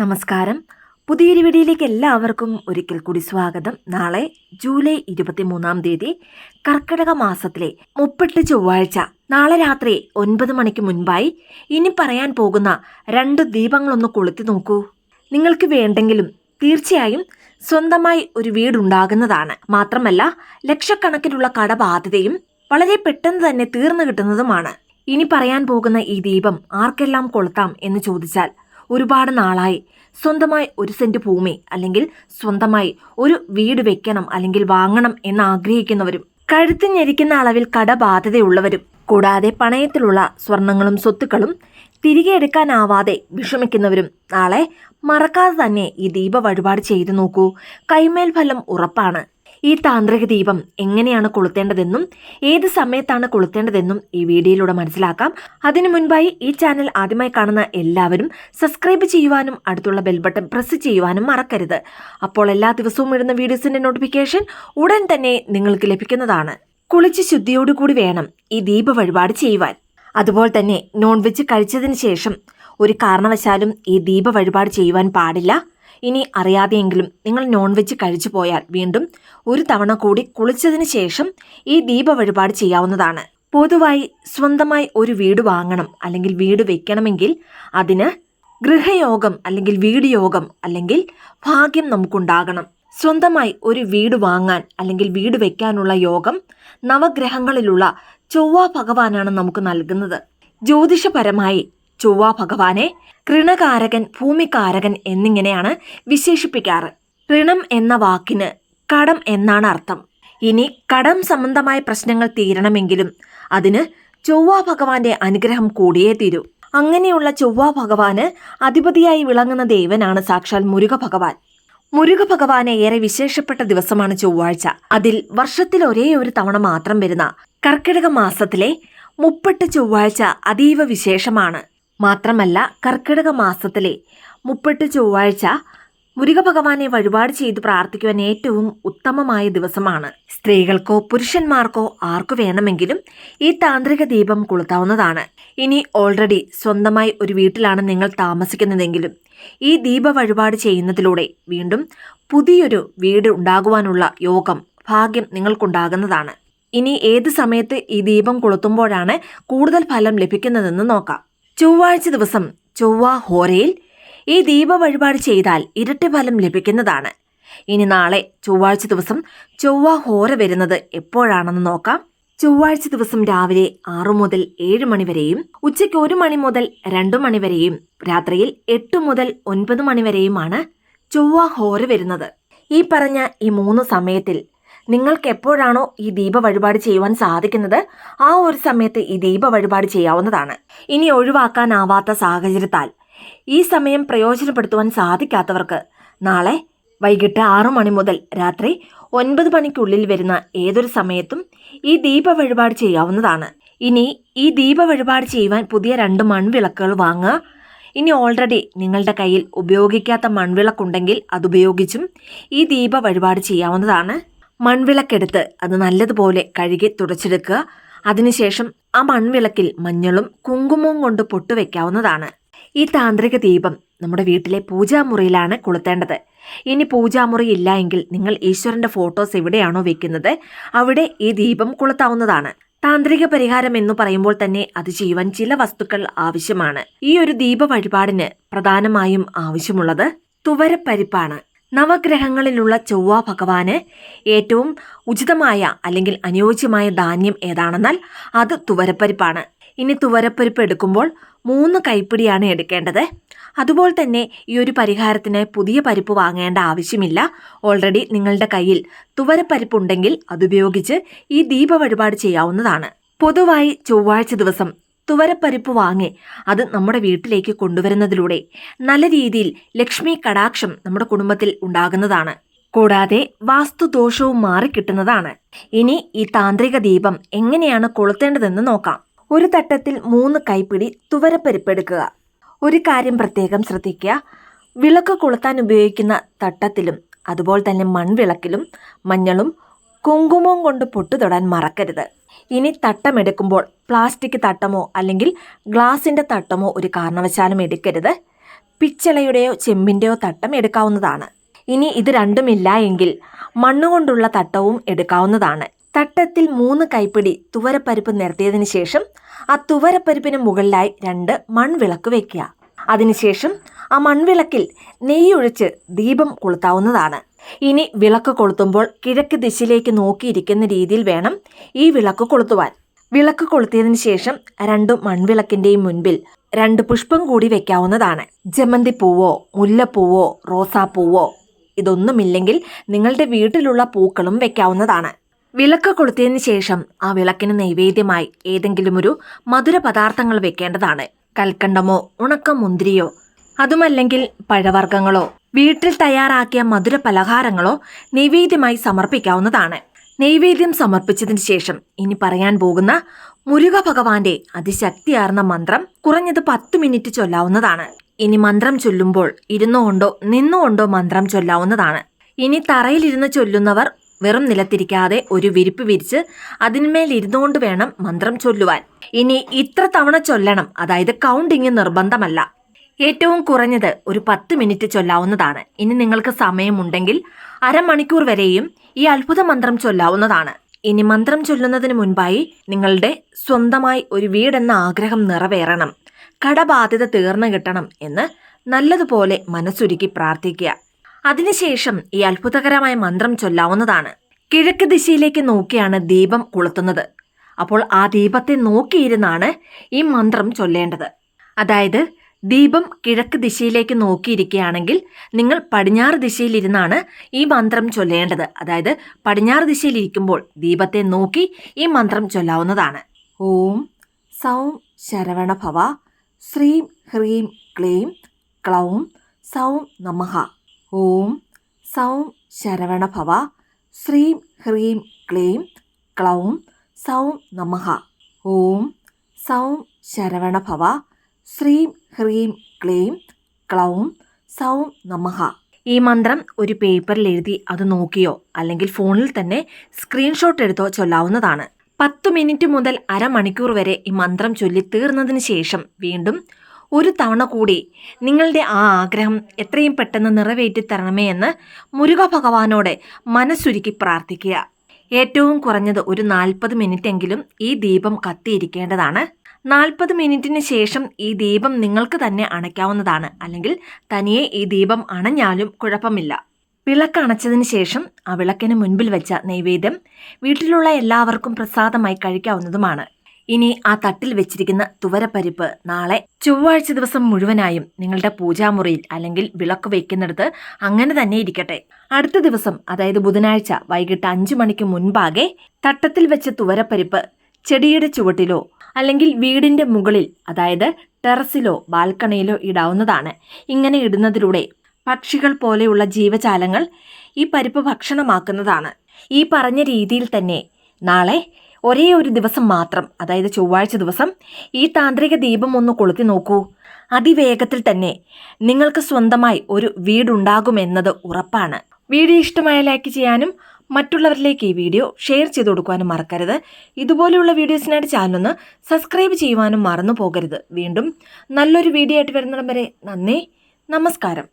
നമസ്കാരം. പുതിയൊരു എല്ലാവർക്കും ഒരിക്കൽ കൂടി സ്വാഗതം. നാളെ ജൂലൈ ഇരുപത്തിമൂന്നാം തീയതി കർക്കിടക മാസത്തിലെ മുപ്പെട്ട് ചൊവ്വാഴ്ച നാളെ രാത്രി ഒൻപത് മണിക്ക് മുൻപായി ഇനി പറയാൻ പോകുന്ന രണ്ട് ദീപങ്ങളൊന്ന് കൊളുത്തി നോക്കൂ. നിങ്ങൾക്ക് വേണ്ടെങ്കിലും തീർച്ചയായും സ്വന്തമായി ഒരു വീടുണ്ടാകുന്നതാണ്. മാത്രമല്ല ലക്ഷക്കണക്കിനുള്ള കടബാധ്യതയും വളരെ പെട്ടെന്ന് തന്നെ തീർന്നു കിട്ടുന്നതുമാണ്. ഇനി പറയാൻ പോകുന്ന ഈ ദീപം ആർക്കെല്ലാം കൊളുത്താം എന്ന് ചോദിച്ചാൽ ഒരുപാട് നാളായി. സ്വന്തമായി ഒരു സെന്റ് ഭൂമി അല്ലെങ്കിൽ സ്വന്തമായി ഒരു വീട് വെക്കണം അല്ലെങ്കിൽ വാങ്ങണം എന്ന് ആഗ്രഹിക്കുന്നവരും കഴുത്ത് ഞെരിക്കുന്ന അളവിൽ കടബാധ്യതയുള്ളവരും കൂടാതെ പണയത്തിലുള്ള സ്വർണങ്ങളും സ്വത്തുക്കളും തിരികെ എടുക്കാനാവാതെ വിഷമിക്കുന്നവരും നാളെ മറക്കാതെ തന്നെ ഈ ദീപ വഴിപാട് ചെയ്തു നോക്കൂ. കൈമേൽ ഫലം ഉറപ്പാണ്. ഈ താന്ത്രിക ദീപം എങ്ങനെയാണ് കൊളുത്തേണ്ടതെന്നും ഏത് സമയത്താണ് കൊളുത്തേണ്ടതെന്നും ഈ വീഡിയോയിലൂടെ മനസ്സിലാക്കാം. അതിനു മുൻപായി ഈ ചാനൽ ആദ്യമായി കാണുന്ന എല്ലാവരും സബ്സ്ക്രൈബ് ചെയ്യുവാനും അടുത്തുള്ള ബെൽ ബട്ടൺ പ്രസ് ചെയ്യുവാനും മറക്കരുത്. അപ്പോൾ എല്ലാ ദിവസവും ഇടുന്ന വീഡിയോസിന്റെ നോട്ടിഫിക്കേഷൻ ഉടൻ തന്നെ നിങ്ങൾക്ക് ലഭിക്കുന്നതാണ്. കുളിച്ച് ശുദ്ധിയോടുകൂടി വേണം ഈ ദീപ വഴിപാട് ചെയ്യുവാൻ. അതുപോലെ തന്നെ നോൺ വെജ് കഴിച്ചതിന് ശേഷം ഒരു കാരണവശാലും ഈ ദീപ വഴിപാട് ചെയ്യുവാൻ പാടില്ല. ഇനി അറിയാതെയെങ്കിലും നിങ്ങൾ നോൺ വെജ് കഴിച്ചു പോയാൽ വീണ്ടും ഒരു തവണ കൂടി കുളിച്ചതിന് ശേഷം ഈ ദീപ വഴിപാട് ചെയ്യാവുന്നതാണ്. പൊതുവായി സ്വന്തമായി ഒരു വീട് വാങ്ങണം അല്ലെങ്കിൽ വീട് വെക്കണമെങ്കിൽ അതിന് ഗൃഹയോഗം അല്ലെങ്കിൽ വീട് യോഗം അല്ലെങ്കിൽ ഭാഗ്യം നമുക്കുണ്ടാകണം. സ്വന്തമായി ഒരു വീട് വാങ്ങാൻ അല്ലെങ്കിൽ വീട് വെക്കാനുള്ള യോഗം നവഗ്രഹങ്ങളിലുള്ള ചൊവ്വ ഭഗവാനാണ് നമുക്ക് നൽകുന്നത്. ജ്യോതിഷപരമായി ചൊവ്വ ഭഗവാനെ ഋണകാരകൻ ഭൂമികാരകൻ എന്നിങ്ങനെയാണ് വിശേഷിപ്പിക്കാറ്. ഋണം എന്ന വാക്കിന് കടം എന്നാണ് അർത്ഥം. ഇനി കടം സംബന്ധമായ പ്രശ്നങ്ങൾ തീരണമെങ്കിലും അതിന് ചൊവ്വ ഭഗവാന്റെ അനുഗ്രഹം കൂടിയേ തീരൂ. അങ്ങനെയുള്ള ചൊവ്വ ഭഗവാന് അധിപതിയായി വിളങ്ങുന്ന ദേവനാണ് സാക്ഷാൽ മുരുക ഭഗവാൻ. മുരുക ഭഗവാനെ ഏറെ വിശേഷപ്പെട്ട ദിവസമാണ് ചൊവ്വാഴ്ച. അതിൽ വർഷത്തിൽ ഒരേ ഒരു തവണ മാത്രം വരുന്ന കർക്കിടക മാസത്തിലെ മുപ്പെട്ട് ചൊവ്വാഴ്ച അതീവ വിശേഷമാണ്. മാത്രമല്ല കർക്കിടക മാസത്തിലെ മുപ്പെട്ട് ചൊവ്വാഴ്ച മുരുക ഭഗവാനെ വഴിപാട് ചെയ്ത് പ്രാർത്ഥിക്കുവാൻ ഏറ്റവും ഉത്തമമായ ദിവസമാണ്. സ്ത്രീകൾക്കോ പുരുഷന്മാർക്കോ ആർക്കു വേണമെങ്കിലും ഈ താന്ത്രിക ദീപം കൊളുത്താവുന്നതാണ്. ഇനി ഓൾറെഡി സ്വന്തമായി ഒരു വീട്ടിലാണ് നിങ്ങൾ താമസിക്കുന്നതെങ്കിലും ഈ ദീപ വഴിപാട് ചെയ്യുന്നതിലൂടെ വീണ്ടും പുതിയൊരു വീട് ഉണ്ടാകുവാനുള്ള യോഗം ഭാഗ്യം നിങ്ങൾക്കുണ്ടാകുന്നതാണ്. ഇനി ഏത് സമയത്ത് ഈ ദീപം കൊളുത്തുമ്പോഴാണ് കൂടുതൽ ഫലം ലഭിക്കുന്നതെന്ന് നോക്കാം. ചൊവ്വാഴ്ച ദിവസം ചൊവ്വ ഹോരയിൽ ഈ ദീപ വഴിപാട് ചെയ്താൽ ഇരട്ടി ഫലം ലഭിക്കുന്നതാണ്. ഇനി നാളെ ചൊവ്വാഴ്ച ദിവസം ചൊവ്വ ഹോര വരുന്നത് എപ്പോഴാണെന്ന് നോക്കാം. ചൊവ്വാഴ്ച ദിവസം രാവിലെ ആറു മുതൽ ഏഴ് മണിവരെയും ഉച്ചയ്ക്ക് ഒരു മണി മുതൽ രണ്ടു മണിവരെയും രാത്രിയിൽ എട്ട് മുതൽ ഒൻപത് മണിവരെയുമാണ് ചൊവ്വ ഹോര വരുന്നത്. ഈ പറഞ്ഞ ഈ മൂന്ന് സമയത്തിൽ നിങ്ങൾക്ക് എപ്പോഴാണോ ഈ ദീപ വഴിപാട് ചെയ്യുവാൻ സാധിക്കുന്നത്? ആ ഒരു സമയത്ത് ഈ ദീപ വഴിപാട് ചെയ്യാവുന്നതാണ്. ഇനി ഒഴിവാക്കാനാവാത്ത സാഹചര്യത്താൽ. ഈ സമയം പ്രയോജനപ്പെടുത്തുവാൻ സാധിക്കാത്തവർക്ക് നാളെ വൈകിട്ട് ആറു മണി മുതൽ രാത്രി ഒൻപത് മണിക്കുള്ളിൽ വരുന്ന ഏതൊരു സമയത്തും ഈ ദീപ വഴിപാട് ചെയ്യാവുന്നതാണ്. ഇനി ഈ ദീപ വഴിപാട് ചെയ്യുവാൻ പുതിയ രണ്ട് മൺവിളക്കുകൾ വാങ്ങുക. ഇനി ഓൾറെഡി നിങ്ങളുടെ കയ്യിൽ ഉപയോഗിക്കാത്ത മൺവിളക്കുണ്ടെങ്കിൽ അതുപയോഗിച്ചും ഈ ദീപ വഴിപാട് ചെയ്യാവുന്നതാണ്. മൺവിളക്കെടുത്ത് അത് നല്ലതുപോലെ കഴുകി തുടച്ചെടുക്കുക. അതിനുശേഷം ആ മൺവിളക്കിൽ മഞ്ഞളും കുങ്കുമവും കൊണ്ട് പൊട്ടുവെക്കാവുന്നതാണ് ഈ താന്ത്രിക ദീപം നമ്മുടെ വീട്ടിലെ പൂജാമുറിയിലാണ് കൊളുത്തേണ്ടത്. ഇനി പൂജാമുറി ഇല്ല എങ്കിൽ നിങ്ങൾ ഈശ്വരന്റെ ഫോട്ടോസ് എവിടെയാണോ വെക്കുന്നത് അവിടെ ഈ ദീപം കൊളുത്താവുന്നതാണ്. താന്ത്രിക പരിഹാരം എന്ന് പറയുമ്പോൾ തന്നെ അത് ചെയ്യുവാൻ ചില വസ്തുക്കൾ ആവശ്യമാണ്. ഈ ഒരു ദീപ വഴിപാടിന് പ്രധാനമായും ആവശ്യമുള്ളത് തുവരപ്പരിപ്പാണ്. നവഗ്രഹങ്ങളിലുള്ള ചൊവ്വ ഭഗവാന് ഏറ്റവും ഉചിതമായ അല്ലെങ്കിൽ അനുയോജ്യമായ ധാന്യം ഏതാണെന്നാൽ അത് തുവരപ്പരിപ്പാണ്. ഇനി തുവരപ്പരിപ്പ് എടുക്കുമ്പോൾ മൂന്ന് കൈപ്പിടിയാണ് എടുക്കേണ്ടത്. അതുപോലെ തന്നെ ഈ ഒരു പരിഹാരത്തിന് പുതിയ പരിപ്പ് വാങ്ങേണ്ട ആവശ്യമില്ല. ഓൾറെഡി നിങ്ങളുടെ കയ്യിൽ തുവരപ്പരിപ്പ് ഉണ്ടെങ്കിൽ അതുപയോഗിച്ച് ഈ ദീപ വഴിപാട് ചെയ്യാവുന്നതാണ്. പൊതുവായി ചൊവ്വാഴ്ച ദിവസം തുവരപ്പരിപ്പ് വാങ്ങി അത് നമ്മുടെ വീട്ടിലേക്ക് കൊണ്ടുവരുന്നതിലൂടെ നല്ല രീതിയിൽ ലക്ഷ്മി കടാക്ഷം നമ്മുടെ കുടുംബത്തിൽ ഉണ്ടാകുന്നതാണ്. കൂടാതെ വാസ്തുദോഷവും മാറിക്കിട്ടുന്നതാണ് ഇനി ഈ താന്ത്രിക ദീപം എങ്ങനെയാണ് കൊളുത്തേണ്ടതെന്ന് നോക്കാം. ഒരു തട്ടത്തിൽ മൂന്ന് കൈപ്പിടി തുവരപ്പരിപ്പ് എടുക്കുക. ഒരു കാര്യം പ്രത്യേകം ശ്രദ്ധിക്കുക. വിളക്ക് കൊളുത്താൻ ഉപയോഗിക്കുന്ന തട്ടത്തിലും അതുപോലെ തന്നെ മൺവിളക്കിലും മഞ്ഞളും കുങ്കുമവും കൊണ്ട് പൊട്ടു തൊടാൻ മറക്കരുത്. ഇനി തട്ടമെടുക്കുമ്പോൾ പ്ലാസ്റ്റിക് തട്ടമോ അല്ലെങ്കിൽ ഗ്ലാസിന്റെ തട്ടമോ ഒരു കാരണവശാലും എടുക്കരുത്. പിച്ചളയുടെയോ ചെമ്പിന്റെയോ തട്ടം എടുക്കാവുന്നതാണ്. ഇനി ഇത് രണ്ടുമില്ല എങ്കിൽ മണ്ണുകൊണ്ടുള്ള തട്ടവും എടുക്കാവുന്നതാണ്. തട്ടത്തിൽ മൂന്ന് കൈപ്പിടി തുവരപ്പരിപ്പ് നിരത്തിയതിനു ശേഷം ആ തുവരപ്പരിപ്പിന് മുകളിലായി രണ്ട് മൺവിളക്ക് വെക്കുക. അതിനുശേഷം ആ മൺവിളക്കിൽ നെയ്യൊഴിച്ച് ദീപം കൊളുത്താവുന്നതാണ്. ഇനി വിളക്ക് കൊളുത്തുമ്പോൾ കിഴക്ക് ദിശയിലേക്ക് നോക്കിയിരിക്കുന്ന രീതിയിൽ വേണം ഈ വിളക്ക് കൊളുത്തുവാൻ. വിളക്ക് കൊളുത്തിയതിനു ശേഷം രണ്ടു മൺവിളക്കിന്റെയും മുൻപിൽ രണ്ട് പുഷ്പം കൂടി വെക്കാവുന്നതാണ്. ജമന്തി പൂവോ മുല്ലപ്പൂവോ റോസാപ്പൂവോ ഇതൊന്നുമില്ലെങ്കിൽ നിങ്ങളുടെ വീട്ടിലുള്ള പൂക്കളും വെക്കാവുന്നതാണ്. വിളക്ക് കൊളുത്തിയതിന് ശേഷം ആ വിളക്കിന് നൈവേദ്യമായി ഏതെങ്കിലും ഒരു മധുര പദാർത്ഥങ്ങൾ വെക്കേണ്ടതാണ്. കൽക്കണ്ടമോ ഉണക്ക മുന്തിരിയോ അതുമല്ലെങ്കിൽ പഴവർഗങ്ങളോ വീട്ടിൽ തയ്യാറാക്കിയ മധുര പലഹാരങ്ങളോ നൈവേദ്യമായി സമർപ്പിക്കാവുന്നതാണ്. നൈവേദ്യം സമർപ്പിച്ചതിന് ശേഷം ഇനി പറയാൻ പോകുന്ന മുരുക ഭഗവാന്റെ അതിശക്തിയാർന്ന മന്ത്രം കുറഞ്ഞത് പത്ത് മിനിറ്റ് ചൊല്ലാവുന്നതാണ്. ഇനി മന്ത്രം ചൊല്ലുമ്പോൾ ഇരുന്നുകൊണ്ടോ നിന്നുകൊണ്ടോ മന്ത്രം ചൊല്ലാവുന്നതാണ്. ഇനി തറയിലിരുന്ന് ചൊല്ലുന്നവർ വെറും നിലത്തിരിക്കാതെ ഒരു വിരിപ്പ് വിരിച്ച് അതിന്മേൽ ഇരുന്നുകൊണ്ട് വേണം മന്ത്രം ചൊല്ലുവാൻ. ഇനി ഇത്ര തവണ ചൊല്ലണം അതായത് കൗണ്ടിങ് നിർബന്ധമല്ല. ഏറ്റവും കുറഞ്ഞത് ഒരു പത്ത് മിനിറ്റ് ചൊല്ലാവുന്നതാണ്. ഇനി നിങ്ങൾക്ക് സമയമുണ്ടെങ്കിൽ അരമണിക്കൂർ വരെയും ഈ അത്ഭുത മന്ത്രം ചൊല്ലാവുന്നതാണ്. ഇനി മന്ത്രം ചൊല്ലുന്നതിന് മുൻപായി നിങ്ങളുടെ സ്വന്തമായി ഒരു വീടെന്ന ആഗ്രഹം നിറവേറണം. കടബാധ്യത തീർന്നു കിട്ടണം എന്ന് നല്ലതുപോലെ മനസ്സുരുക്കി പ്രാർത്ഥിക്കുക. അതിനുശേഷം ഈ അത്ഭുതകരമായ മന്ത്രം ചൊല്ലാവുന്നതാണ്. കിഴക്ക് ദിശയിലേക്ക് നോക്കിയാണ് ദീപം കൊളുത്തുന്നത്. അപ്പോൾ ആ ദീപത്തെ നോക്കിയിരുന്നാണ് ഈ മന്ത്രം ചൊല്ലേണ്ടത്. അതായത് ദീപം കിഴക്ക് ദിശയിലേക്ക് നോക്കിയിരിക്കുകയാണെങ്കിൽ നിങ്ങൾ പടിഞ്ഞാറ് ദിശയിലിരുന്നാണ് ഈ മന്ത്രം ചൊല്ലേണ്ടത്. അതായത് പടിഞ്ഞാറ് ദിശയിലിരിക്കുമ്പോൾ ദീപത്തെ നോക്കി ഈ മന്ത്രം ചൊല്ലാവുന്നതാണ്. ഓം സൗം ശരവണ ഭവ ശ്രീം ഹ്രീം ക്ലീം ക്ലൗം സൗം നമഹ ഓം സൗം ശരവണ ഭവ ശ്രീം ഹ്രീം ക്ലീം ക്ലൗം സൗം നമഹ ഓം സൗം ശരവണ ഭവ ശ്രീം ഹ്രീം ക്ലീം ക്ലൗം സൗം നമഹ ഈ മന്ത്രം ഒരു പേപ്പറിൽ എഴുതി അത് നോക്കിയോ? അല്ലെങ്കിൽ ഫോണിൽ തന്നെ സ്ക്രീൻഷോട്ട് എടുത്തോ ചൊല്ലാവുന്നതാണ്. പത്ത് മിനിറ്റ് മുതൽ അരമണിക്കൂർ വരെ ഈ മന്ത്രം ചൊല്ലി തീർന്നതിന് ശേഷം വീണ്ടും ഒരു തവണ കൂടി നിങ്ങളുടെ ആ ആഗ്രഹം എത്രയും പെട്ടെന്ന് നിറവേറ്റി തരണമേ എന്ന് മുരുക ഭഗവാനോട് മനസ്സുരുക്കി പ്രാർത്ഥിക്കുക. ഏറ്റവും കുറഞ്ഞത് ഒരു നാൽപ്പത് മിനിറ്റെങ്കിലും ഈ ദീപം കത്തിയിരിക്കേണ്ടതാണ്. നാൽപ്പത് മിനിറ്റിന് ശേഷം ഈ ദീപം നിങ്ങൾക്ക് തന്നെ അണയ്ക്കാവുന്നതാണ്. അല്ലെങ്കിൽ തനിയെ ഈ ദീപം അണഞ്ഞാലും കുഴപ്പമില്ല. വിളക്ക് അണച്ചതിന് ശേഷം ആ വിളക്കിന് മുൻപിൽ വെച്ച നൈവേദ്യം വീട്ടിലുള്ള എല്ലാവർക്കും പ്രസാദമായി കഴിക്കാവുന്നതുമാണ്. ഇനി ആ തട്ടിൽ വെച്ചിരിക്കുന്ന തുവരപ്പരിപ്പ് നാളെ ചൊവ്വാഴ്ച ദിവസം മുഴുവനായും നിങ്ങളുടെ പൂജാമുറിയിൽ അല്ലെങ്കിൽ വിളക്ക് വയ്ക്കുന്നിടത്ത് അങ്ങനെ തന്നെ ഇരിക്കട്ടെ. അടുത്ത ദിവസം അതായത് ബുധനാഴ്ച വൈകിട്ട് അഞ്ചു മണിക്ക് മുൻപാകെ തട്ടത്തിൽ വെച്ച തുവരപ്പരിപ്പ് ചെടിയുടെ ചുവട്ടിലോ അല്ലെങ്കിൽ വീടിന്റെ മുകളിൽ അതായത് ടെറസിലോ ബാൽക്കണിയിലോ ഇടാവുന്നതാണ്. ഇങ്ങനെ ഇടുന്നതിലൂടെ പക്ഷികൾ പോലെയുള്ള ജീവജാലങ്ങൾ ഈ പരിപ്പ് ഭക്ഷണമാക്കുന്നതാണ്. ഈ പറഞ്ഞ രീതിയിൽ തന്നെ നാളെ ഒരേ ഒരു ദിവസം മാത്രം അതായത് ചൊവ്വാഴ്ച ദിവസം ഈ താന്ത്രിക ദീപം ഒന്ന് കൊളുത്തി നോക്കൂ. അതിവേഗത്തിൽ തന്നെ നിങ്ങൾക്ക് സ്വന്തമായി ഒരു വീടുണ്ടാകുമെന്നത് ഉറപ്പാണ്. വീഡിയോ ഇഷ്ടമായ ലൈക്ക് ചെയ്യാനും മറ്റുള്ളവരിലേക്ക് ഈ വീഡിയോ ഷെയർ ചെയ്ത് കൊടുക്കുവാനും മറക്കരുത്. ഇതുപോലെയുള്ള വീഡിയോസിനായിട്ട് ചാനലൊന്ന് സബ്സ്ക്രൈബ് ചെയ്യുവാനും മറന്നു പോകരുത്. വീണ്ടും നല്ലൊരു വീഡിയോ ആയിട്ട് വരുന്നിടം വരെ നന്ദി. നമസ്കാരം.